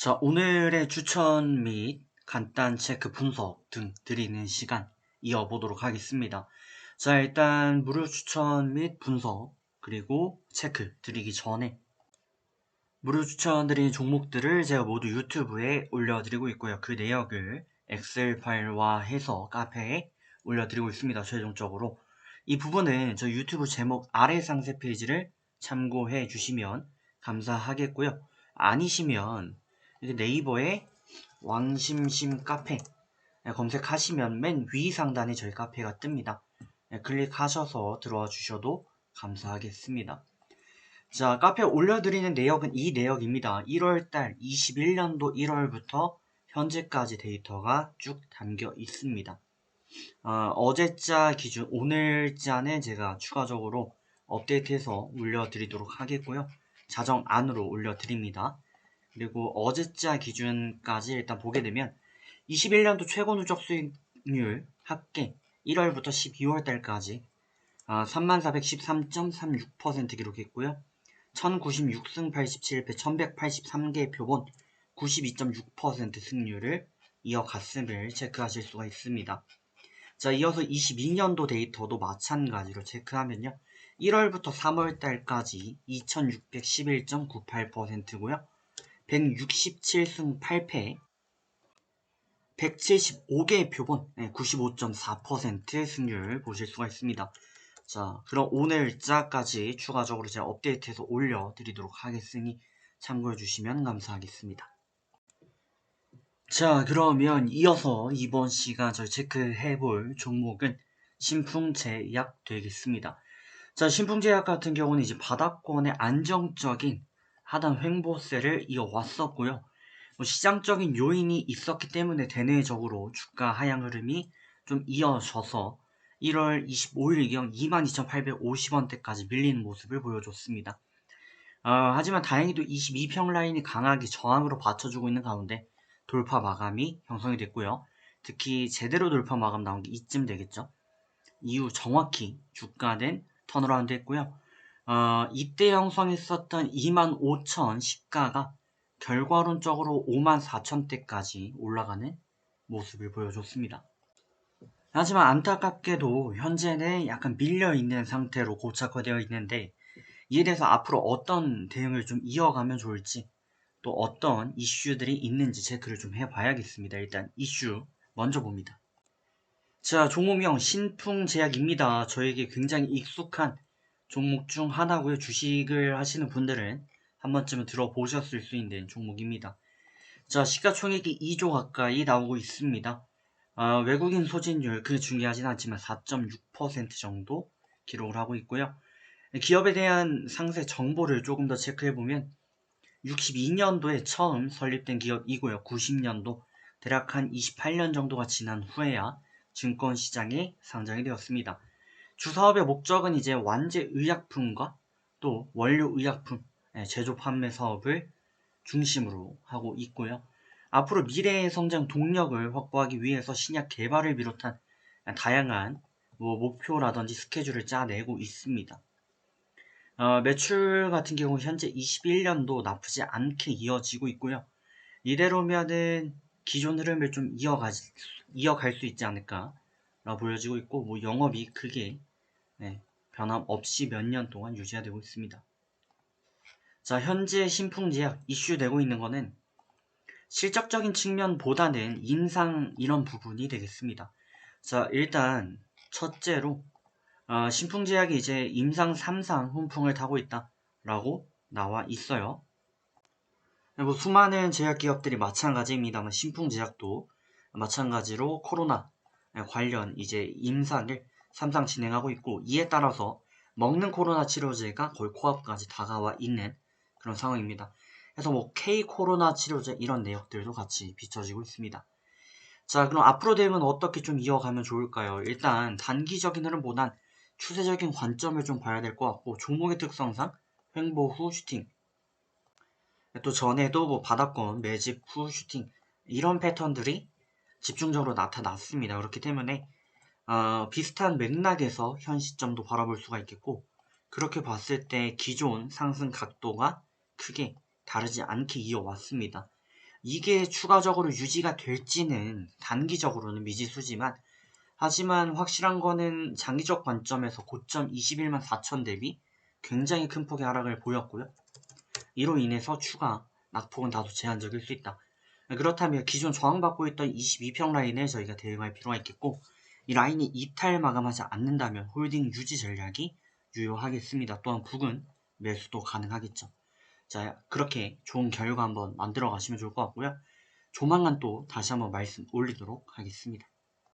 자, 오늘의 추천 및 간단 체크 분석 등 드리는 시간 이어보도록 하겠습니다. 자, 일단 무료 추천 및 분석 그리고 체크 드리기 전에 무료 추천 드리는 종목들을 제가 모두 유튜브에 올려드리고 있고요. 그 내역을 엑셀 파일화 해서 카페에 올려드리고 있습니다. 최종적으로 이 부분은 저 유튜브 제목 아래 상세 페이지를 참고해 주시면 감사하겠고요. 아니시면 네이버에 왕심심 카페 네, 검색하시면 맨 위 상단에 저희 카페가 뜹니다. 네, 클릭하셔서 들어와 주셔도 감사하겠습니다. 자, 카페에 올려드리는 내역은 이 내역입니다. 1월달 21년도 1월부터 현재까지 데이터가 쭉 담겨 있습니다. 어, 제자 기준 오늘자는 제가 추가적으로 업데이트해서 올려드리도록 하겠고요. 자정 안으로 올려드립니다. 그리고 어제자 기준까지 일단 보게 되면 21년도 최고 누적 수익률 합계 1월부터 12월 달까지 3413.36% 기록했고요. 1096승 87패 1183개 표본 92.6% 승률을 이어갔음을 체크하실 수가 있습니다. 자, 이어서 22년도 데이터도 마찬가지로 체크하면요. 1월부터 3월 달까지 2611.98%고요. 167승 8패 175개의 표본 95.4% 승률 보실 수가 있습니다. 자, 그럼 오늘자까지 추가적으로 제가 업데이트해서 올려드리도록 하겠으니 참고해 주시면 감사하겠습니다. 자, 그러면 이어서 이번 시간 저희 체크해 볼 종목은 신풍제약 되겠습니다. 자, 신풍제약 같은 경우는 이제 바닥권의 안정적인 하단 횡보세를 이어왔었고요. 뭐 시장적인 요인이 있었기 때문에 대내적으로 주가 하향 흐름이 좀 이어져서 1월 25일경 22,850원대까지 밀리는 모습을 보여줬습니다. 어, 하지만 다행히도 22평 라인이 강하게 저항으로 받쳐주고 있는 가운데 돌파 마감이 형성이 됐고요. 특히 제대로 돌파 마감 나온 게 이쯤 되겠죠. 이후 정확히 주가는 턴어라운드 했고요. 어, 이때 형성했었던 25,000 시가가 결과론적으로 54,000대까지 올라가는 모습을 보여줬습니다. 하지만 안타깝게도 현재는 약간 밀려있는 상태로 고착화되어 있는데 이에 대해서 앞으로 어떤 대응을 좀 이어가면 좋을지 또 어떤 이슈들이 있는지 체크를 좀 해봐야겠습니다. 일단 이슈 먼저 봅니다. 자 종목명 신풍제약입니다. 저에게 굉장히 익숙한 종목 중 하나고요. 주식을 하시는 분들은 한 번쯤은 들어보셨을 수 있는 종목입니다. 자, 시가총액이 2조 가까이 나오고 있습니다. 어, 외국인 소진율 그 중요하진 않지만 4.6% 정도 기록을 하고 있고요. 기업에 대한 상세 정보를 조금 더 체크해보면 62년도에 처음 설립된 기업이고요. 90년도 대략 한 28년 정도가 지난 후에야 증권시장에 상장이 되었습니다. 주사업의 목적은 이제 완제 의약품과 또 원료 의약품 예, 제조 판매 사업을 중심으로 하고 있고요. 앞으로 미래의 성장 동력을 확보하기 위해서 신약 개발을 비롯한 다양한 뭐 목표라든지 스케줄을 짜내고 있습니다. 어, 매출 같은 경우 현재 21년도 나쁘지 않게 이어지고 있고요. 이대로면은 기존 흐름을 좀 이어가, 이어갈 수 있지 않을까 보여지고 있고 뭐 영업이 크게 네, 변함없이 몇 년 동안 유지가 되고 있습니다. 자, 현재 신풍제약 이슈되고 있는 것은 실적적인 측면보다는 인상 이런 부분이 되겠습니다. 자, 일단 첫째로 어, 신풍제약이 이제 임상 3상 훈풍을 타고 있다라고 나와 있어요. 그리고 수많은 제약 기업들이 마찬가지입니다만 신풍제약도 마찬가지로 코로나 관련 이제 임상을 삼상 진행하고 있고 이에 따라서 먹는 코로나 치료제가 거의 코앞까지 다가와 있는 그런 상황입니다. 그래서 뭐 K 코로나 치료제 이런 내역들도 같이 비춰지고 있습니다. 자 그럼 앞으로 대응은 어떻게 좀 이어가면 좋을까요? 일단 단기적인 흐름보단 추세적인 관점을 좀 봐야 될 것 같고 종목의 특성상 횡보 후 슈팅 또 전에도 뭐 바닥권 매집 후 슈팅 이런 패턴들이 집중적으로 나타났습니다. 그렇기 때문에 어, 비슷한 맥락에서 현 시점도 바라볼 수가 있겠고 그렇게 봤을 때 기존 상승 각도가 크게 다르지 않게 이어왔습니다. 이게 추가적으로 유지가 될지는 단기적으로는 미지수지만 하지만 확실한 거는 장기적 관점에서 고점 21만 4천 대비 굉장히 큰 폭의 하락을 보였고요. 이로 인해서 추가 낙폭은 다소 제한적일 수 있다. 그렇다면 기존 저항받고 있던 22평 라인에 저희가 대응할 필요가 있겠고 이 라인이 이탈 마감하지 않는다면 홀딩 유지 전략이 유효하겠습니다. 또한 북은 매수도 가능하겠죠. 자 그렇게 좋은 결과 한번 만들어 가시면 좋을 것 같고요. 조만간 또 다시 한번 말씀 올리도록 하겠습니다.